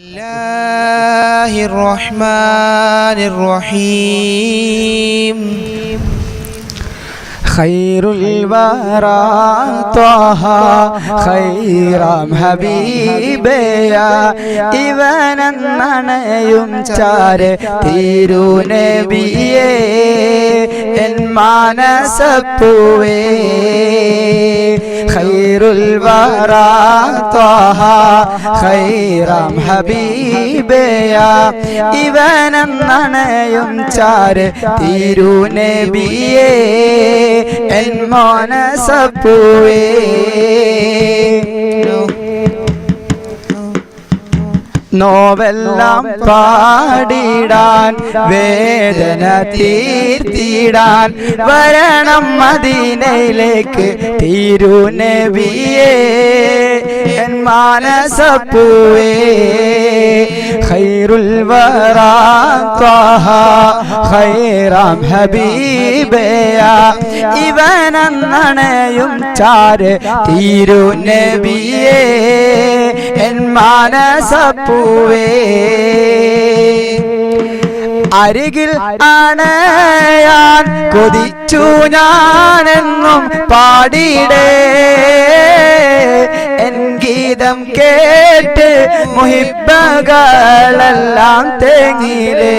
الله الرحمن الرحيم خير الورى طه خيرام ഹബീബയ ഇവനെന്നണയും ചാരെ തിരുനബിയേ എൻ മാനസപ്പൂവേ ഖൈറുൽ വറ ത്വഹ ഖൈറാം ഹബീബയ. ഇവനെന്നണയും ചാരെ തിരുനബിയേ എൻ മാനസപ്പൂവേ നോവെല്ലാം പാടിടാൻ വേദന തീർത്തിടാൻ വരണം മദീനയിലേക്ക് തിരുനബിയേ എൻ മാനസപ്പൂവേ ഖൈറുൽ വറാ ത്വഹ ഖൈറാം ഹബീബയ ഇവനെന്നണയും ചാര് തിരുനബിയേ. എൻ മാനസപ്പൂവേ. അരികിൽ അണയാൻ കൊതിച്ചു ഞാനെന്നും പാടിയിടേ. എൻ ഗീതം കേട്ട് മുഹിബകളെല്ലാം തേങ്ങിലേ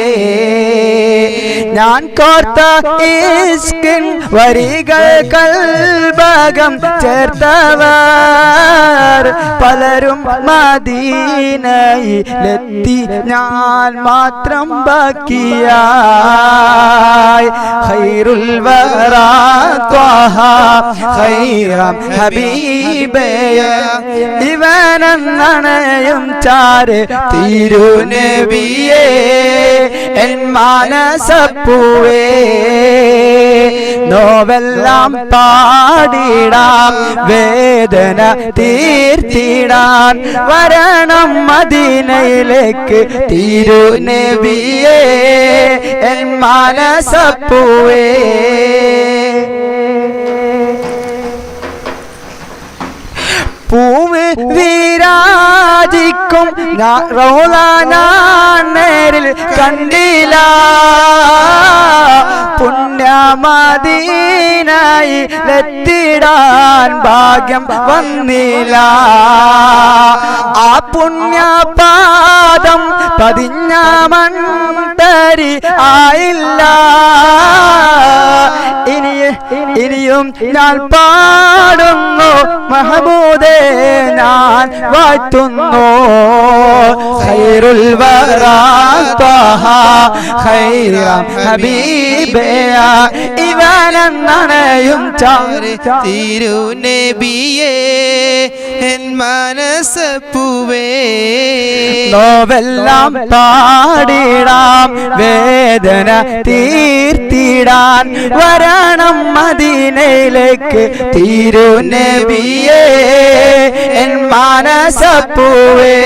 ഞാൻ കോർത്ത ഈസ്കിൻ വരികൾ കൽഭാഗം ചേർത്തവർ. പലരും മദീനയിലെത്തി ഞാൻ മാത്രം ബാക്കിയായി. ഖൈറുൽ വറാ ഖൈറാം ഹബീബയ ഇവനെന്നണയും ചാര് തിരുനബിയേ എൻ മാനസപ്പൂവേ നോവെല്ലാം പാടിടാം വേദന തീർത്തിടാൻ. വരണം മദീനയിലേക്ക് തിരുനബിയേ എൻ മാനസപ്പൂവേ പൂവ് വീരാജിക്കും. നേരിൽ കണ്ടില്ല. പുണ്യമദീനായി ലെത്തിടാൻ ഭാഗ്യം വന്നില്ല. ആ പുണ്യപാദം പതിഞ്ഞ മണ്ടരി ആയില്ല. ഇനി ഇനിയും ഞാൻ പാടുന്നു. മഹബൂദേ ഞാൻ വാഴ്ത്തുന്നു. ഖൈറുൽ വറാ ത്വഹ ഖൈറാം ഹബീബയ നനയും ചാരി തിരുനബിയേ എൻ മാനസപ്പൂവേ നോവെല്ലാം പാടിടാം വേദന തീർത്തിടാൻ വരണം മദീനയിലേക്ക് തിരുനബിയേ എൻ മാനസപ്പൂവേ.